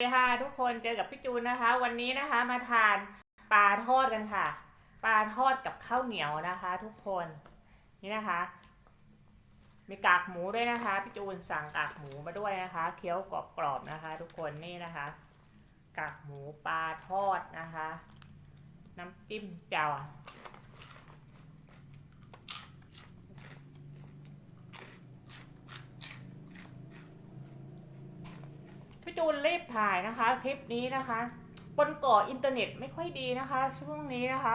สวัสดีค่ะทุกคนเจอกับพี่จูนนะคะ วันนี้นะคะมาทานปลาทอดกันค่ะ ปลาทอดกับข้าวเหนียวนะคะ ทุกคนนี่นะคะ มีกากหมูด้วยนะคะพี่จูนสั่งกากหมูมาด้วยนะคะ เคี้ยวกรอบๆนะคะ ทุกคนนี่นะคะ กากหมูปลาทอดนะคะ น้ำจิ้มเจ้า จูนรีบถ่ายนะคะ คลิปนี้นะคะบนเกาะอินเทอร์เน็ตไม่ค่อยดีนะคะ ช่วงนี้นะคะ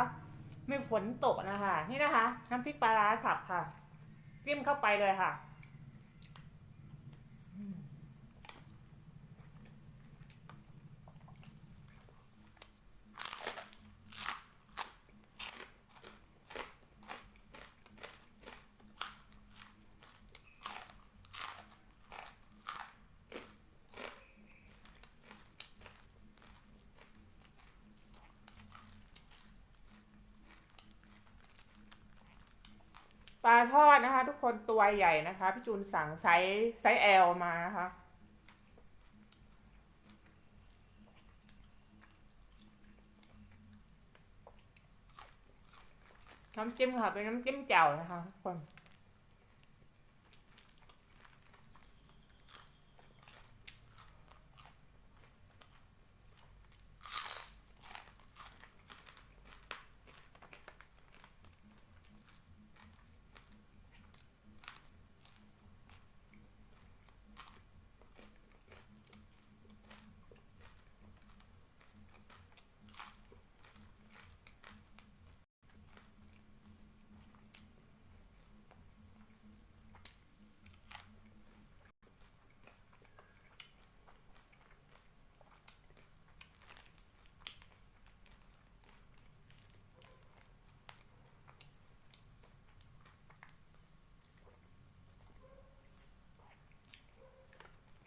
มีฝนตกนะคะ นี่นะคะน้ำพริกปลาร้าสับค่ะจิ้มเข้าไปเลยค่ะ ปลาทอดนะคะ ทุกคนตัวใหญ่นะคะ พี่จูนสั่งไซส์ไซส์แอลมานะคะน้ำจิ้มค่ะ เป็นน้ำจิ้มแจ่วนะคะทุกคน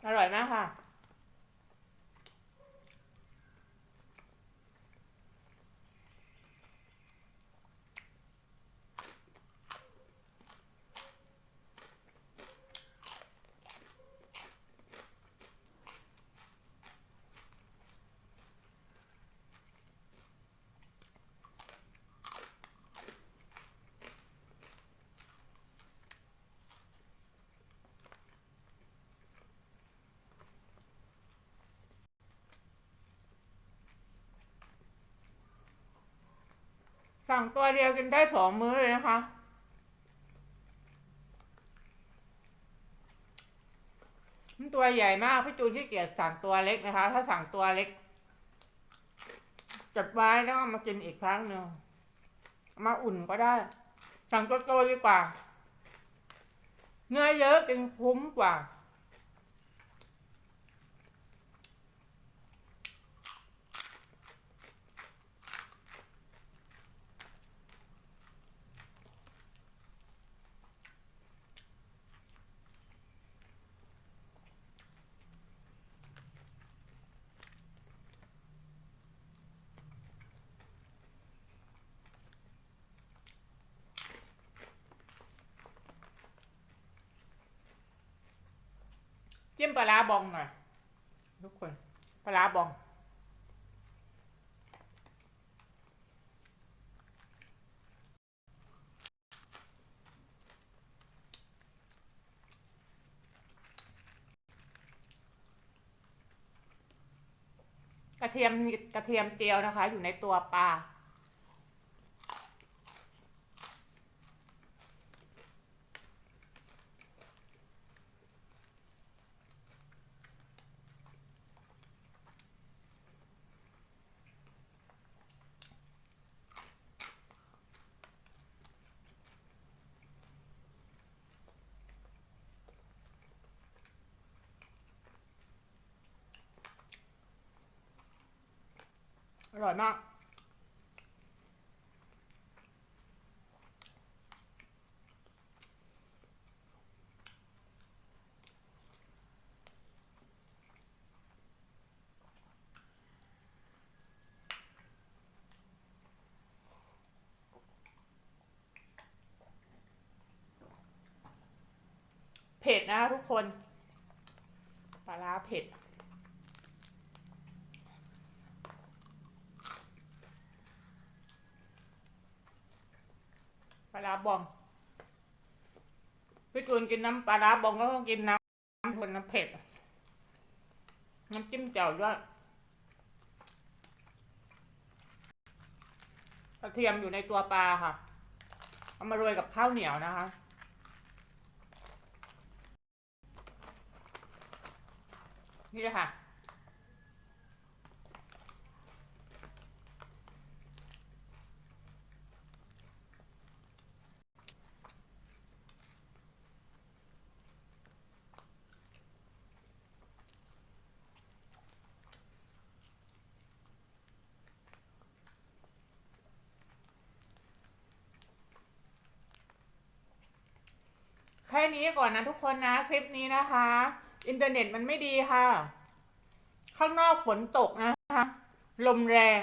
อร่อยมากค่ะ สั่งตัวเดียวกินได้สองมื้อเลยนะคะ ตัวใหญ่มากพี่จูนที่เกียจสั่งตัวเล็กนะคะ ถ้าสั่งตัวเล็กจัดไว้แล้วมากินอีกครั้งหนึ่งมาอุ่นก็ได้ สั่งตัวโตดีกว่า เนื้อเยอะกินคุ้มกว่า จิ้มปลาบองหน่อยทุกคนปลาบอง กระเทียมกระเทียมเจียวนะคะ อยู่ในตัวปลา อร่อยมาก เผ็ดนะทุกคน ปลาร้าเผ็ด ร้าบอง พี่จูนกินน้ำปลาร้าบองก็ต้องกินน้ำคนน้ำเผ็ด น้ำจิ้มแจ่วด้วย กระเทียมอยู่ในตัวปลาค่ะ เอามาโรยกับข้าวเหนียวนะคะนี่เลยค่ะ แค่นี้ก่อนนะทุกคนนะคลิปนี้นะคะ อินเทอร์เน็ตมันไม่ดีค่ะ ข้างนอกฝนตกนะคะ ลมแรง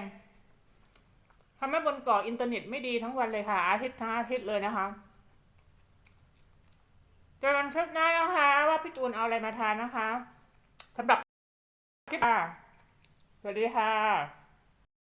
ทำให้บนเกาะอินเทอร์เน็ตไม่ดีทั้งวันเลยค่ะ อาทิตย์ทั้งอาทิตย์เลยนะคะเจอกันคลิปหน้านะคะ ว่าพี่จูนเอาอะไรมาทานนะคะสำหรับคลิปค่ะสวัสดีค่ะ